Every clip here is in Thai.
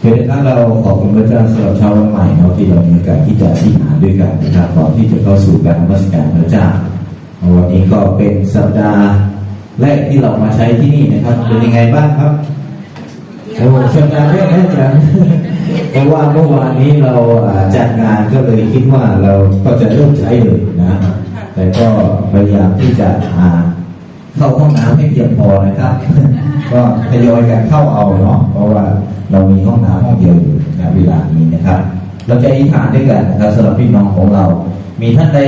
เป็นดังนั้นเราขอบคุณพระเจ้าสำหรับเช้าวันใหม่เนาะที่เรามีโอกาสที่จะอธิษฐานด้วยกันนะครับก่อนที่จะเข้าสู่การนมัสการพระเจ้าวันนี้ก็เป็นสัปดาห์แรกที่เรามาใช้ที่นี่นะครับ เป็นยังไงบ้างครับโอ้สัปดาห์แรกนะอาจารย์เพราะว่าเมื่อวานนี้เราอ่าจัดงานก็เลยคิดว่าเราก็จะเริ่มใช้เลยนะแต่ก็พยายามที่จะอ่าเข้าห้องน้ำให้เพียงพอนะครับ ก็ทยอยกันเข้าเอาเนาะเพราะว่าเรามีห้องน้ำห้องเดียวอยู่ในเวลานี้นะครับ เราจะอธิษฐานด้วยกันนะครับสำหรับพี่น้องของเรา มีท่านใด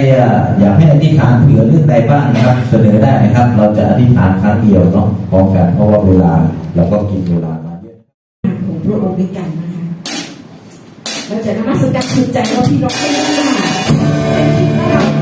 อยากให้อธิษฐานเผื่อเรื่องใดบ้างนะครับ เสนอได้นะครับ เราจะอธิษฐานครั้งเดียวเนาะพร้อมกันเพราะว่าเวลาเราก็กินเวลามาเยอะของพระองค์ด้วยกันนะคะเราจะนมัสการคุณใจว่าพี่น้องไม่ได้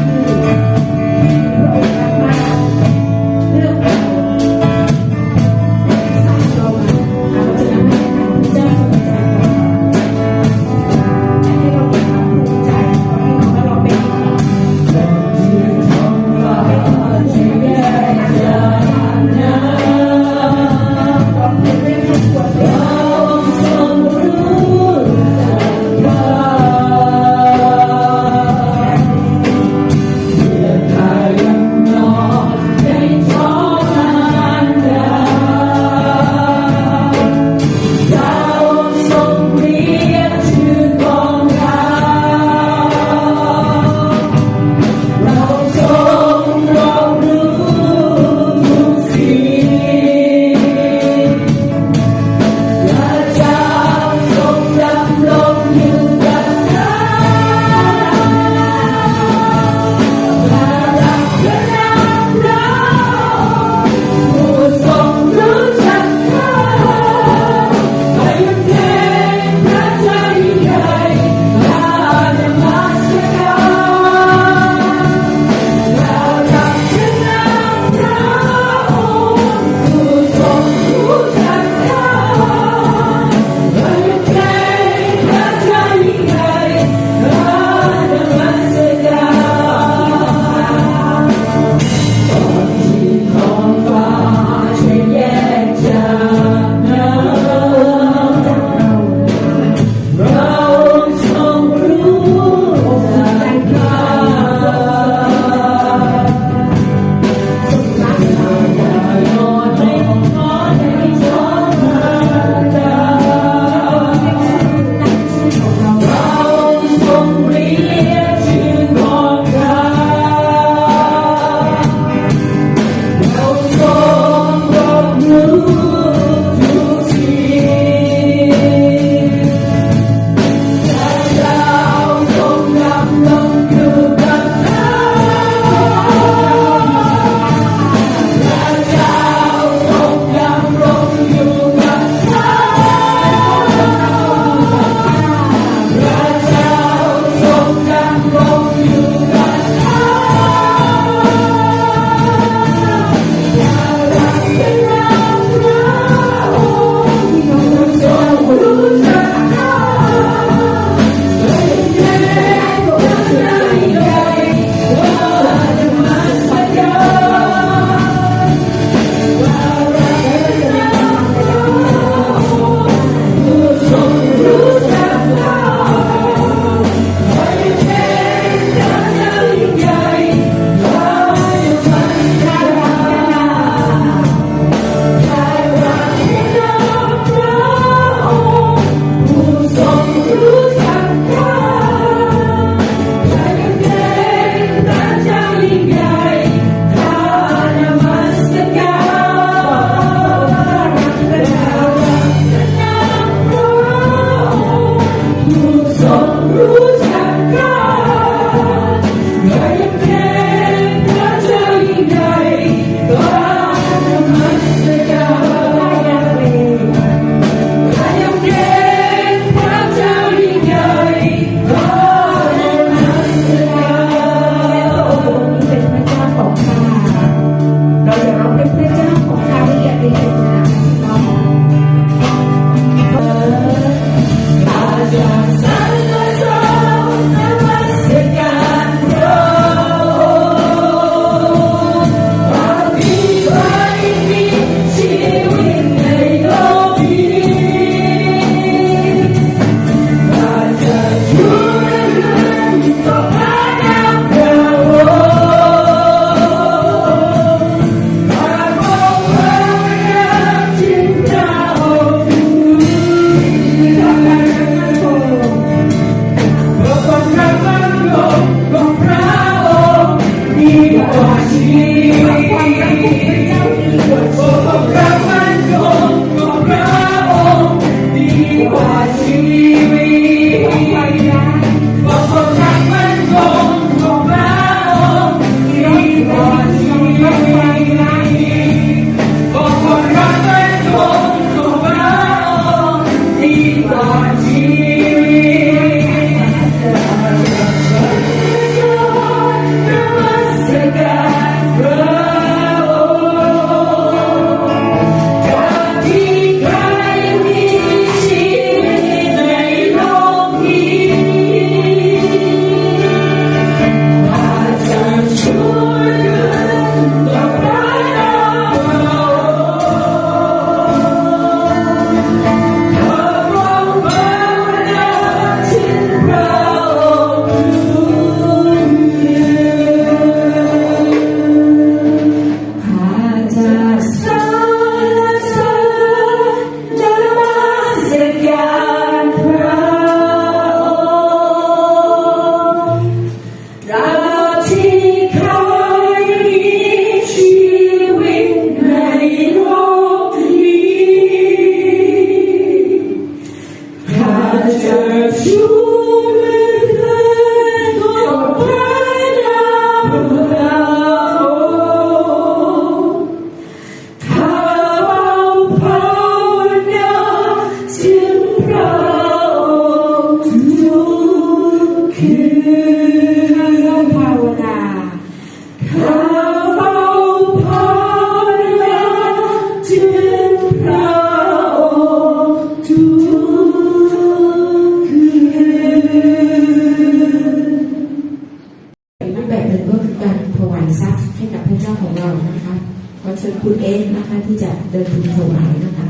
รูปแบบหนึ่งก็คือการถวายทรัพย์ให้กับพระเจ้าของเรานะคะขอเชิญคุณเอ็นนะคะที่จะเดินทุนถวายนะคะ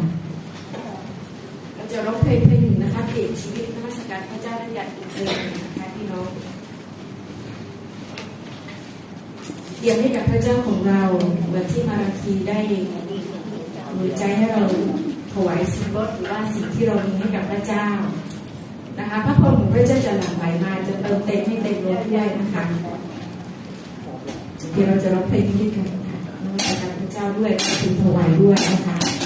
เราจะร้องเพลงเพลงหนึ่งนะคะเปลี่ยนชีวิตนมัสการพระเจ้าได้อย่างอุ่นเองนะคะพี่น้องเตรียมให้กับพระเจ้าของเราเหมือนที่มาราคีได้หนุนใจให้เราถวายสิ่งลดหรือว่าสิ่งที่เรามีให้กับพระเจ้านะคะพระพรของพระเจ้าจะหลั่งไหลมาจะเติมเต็มให้เต็มล้นด้วยนะคะ ดี๋ยวเราจะร้องเพลงนี้ด้วยกันค่ะนมัสการพระเจ้าด้วยขอบคุณถวายด้วยนะคะ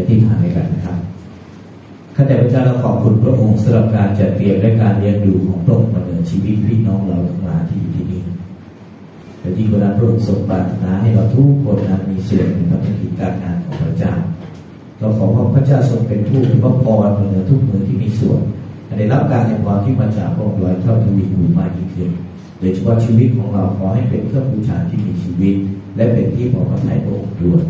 เรางบใจที่ฐานในกันนะครับข้าแต่พระเจ้าเราขอบคุณพระองค์สำหรับการจัดเตรียมและการเลี้ยงดูของพระองค์มาเหนือชีวิตพี่น้องเราทั้งหลายที่อยู่ที่นี่แต่ที่เวลาพระองค์ทรงปรารถนาให้เราทุกคนนั้นมีส่วนในภารกิจการงานของพระเจ้า เราขอพระเจ้าทรงเป็นผู้มีพระพรเหนือทุกมือที่มีส่วนได้รับการในพรที่มาจากพระองค์ร้อยเท่าทวีคูณมากยิ่งขึ้นโดยเฉพาะชีวิตของเราขอให้เป็นเครื่องบูชาที่มีชีวิต และเป็นที่พอพระทัยพระองค์ด้วย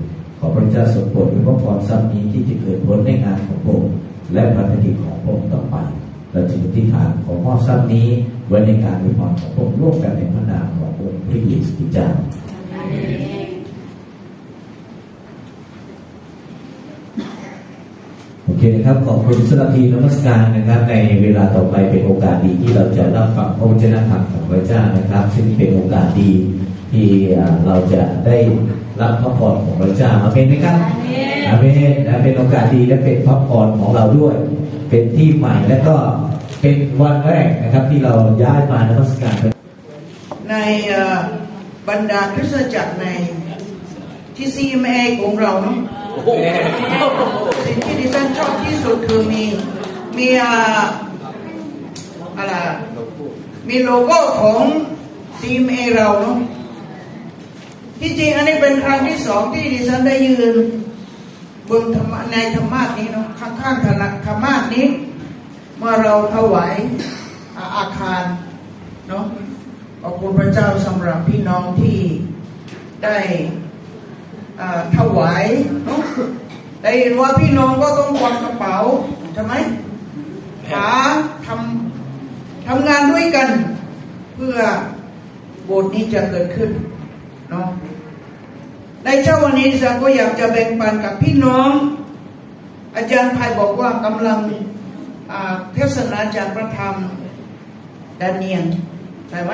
ขอพระเจ้าทรงโปรดเป็นพระพรทรัพย์นี้ที่จะเกิดผลในงานของพระองค์และภารกิจของพระองค์ต่อไปเราจึงอธิษฐานขอมอบทรัพย์นี้ไว้ในการอวยพรของพระองค์ร่วมกันในพระนามขององค์พระเยซูคริสต์เจ้าโอเคนะครับขอบคุณสำหรับทีนมัสการนะครับ ในเวลาต่อไปเป็นโอกาสดีที่เราจะรับฟังพระวจนะธรรมของพระเจ้านะครับ ซึ่งเป็นโอกาสดีที่เราจะได้ รับพระพรของพระเจ้าอาเมนไหมครับอาเมนนะเป็นโอกาสดีและเป็นพระพรของเราด้วย เป็นที่ใหม่และก็เป็นวันแรกนะครับที่เราย้ายมานมัสการในเอ่อบรรดาคริสตจักรในที่ CMA ของเราเนาะสิ่งที่ดิฉันชอบที่สุดคือมีมีอ่าอะไรมีโลโก้ของ CMA เราเนาะ ที่จริงอันนี้เป็นครั้งที่สองที่ดิฉันได้ยืนบนธรรมในธรรมาสนี้เนาะข้างๆธรรมธรรมาสนี้ เมื่อเราถวายอาอาคารเนาะขอบคุณพระเจ้าสำหรับพี่น้องที่ได้ถวายเนอะได้เห็นว่าพี่น้องก็ต้องกวาดกระเป๋าใช่ไหมหาทำทำงานด้วยกัน เพื่อโบสถ์นี้จะเกิดขึ้นเนาะ ในเช้าวันนี้ดิฉันก็อยากจะแบ่งปันกับพี่น้อง อาจารย์ภัยบอกว่ากำลังเทศนาจากพระธรรมดาเนียนใช่ไหม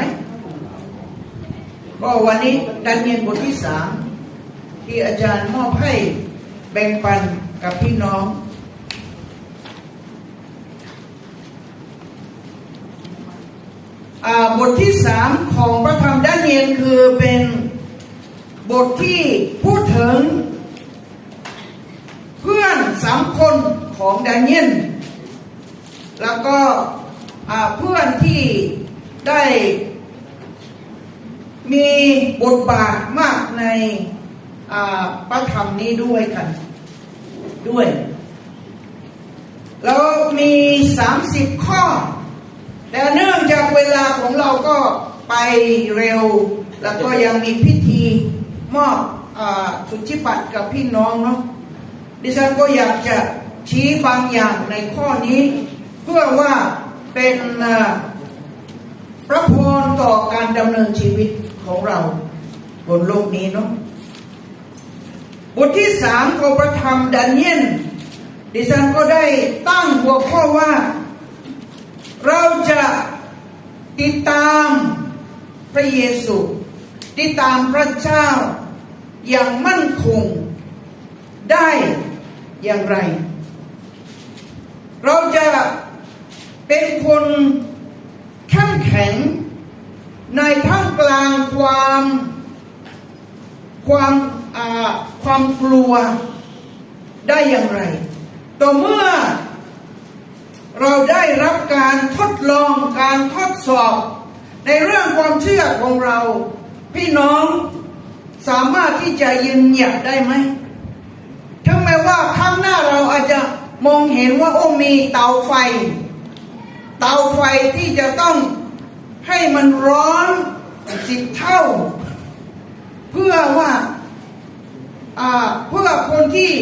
ก็วันนี้ดาเนียนบทที่สามที่อาจารย์มอบให้แบ่งปันกับพี่น้องอบทที่สามของพระธรรมดาเนียนคือเป็น บทที่พูดถึง เพื่อนสามคนของดาเนียนแล้วก็เพื่อนที่ได้มีบทบาทมากในพระธรรมนี้ด้วยกัน ด้วย แล้วมีสามสิบข้อ แต่เนื่องจากเวลาของเราก็ไปเร็ว แล้วก็ยังมีพิธี มอบอสุทธิบัตกับพี่น้องเนาะดิฉันก็อยากจะชี้บางอย่างในข้อนี้ เพื่อว่าเป็นพระพรต่อการดำเนินชีวิตของเราบนโลกนี้เนาะบทที่สามของพระธรรมดาเนียนดิฉันก็ได้ตั้งหัวข้อว่า เราจะติดตามพระเยซู ติดตามพระเจ้าอย่างมั่นคงได้อย่างไร เราจะเป็นคนเข้มแข็ง ในท่ามกลางความความความกลัวได้อย่างไร ต่อเมื่อเราได้รับการทดลองการทดสอบ ในเรื่องความเชื่อของเรา พี่น้องสามารถที่จะยืนหยัดได้ไหมถึงแม้ว่าข้างหน้าเราอาจจะมองเห็นว่าโอ้มีเตาไฟ เตาไฟที่จะต้องให้มันร้อนสิบเท่า เพื่อว่าอ่าเพื่อคนที่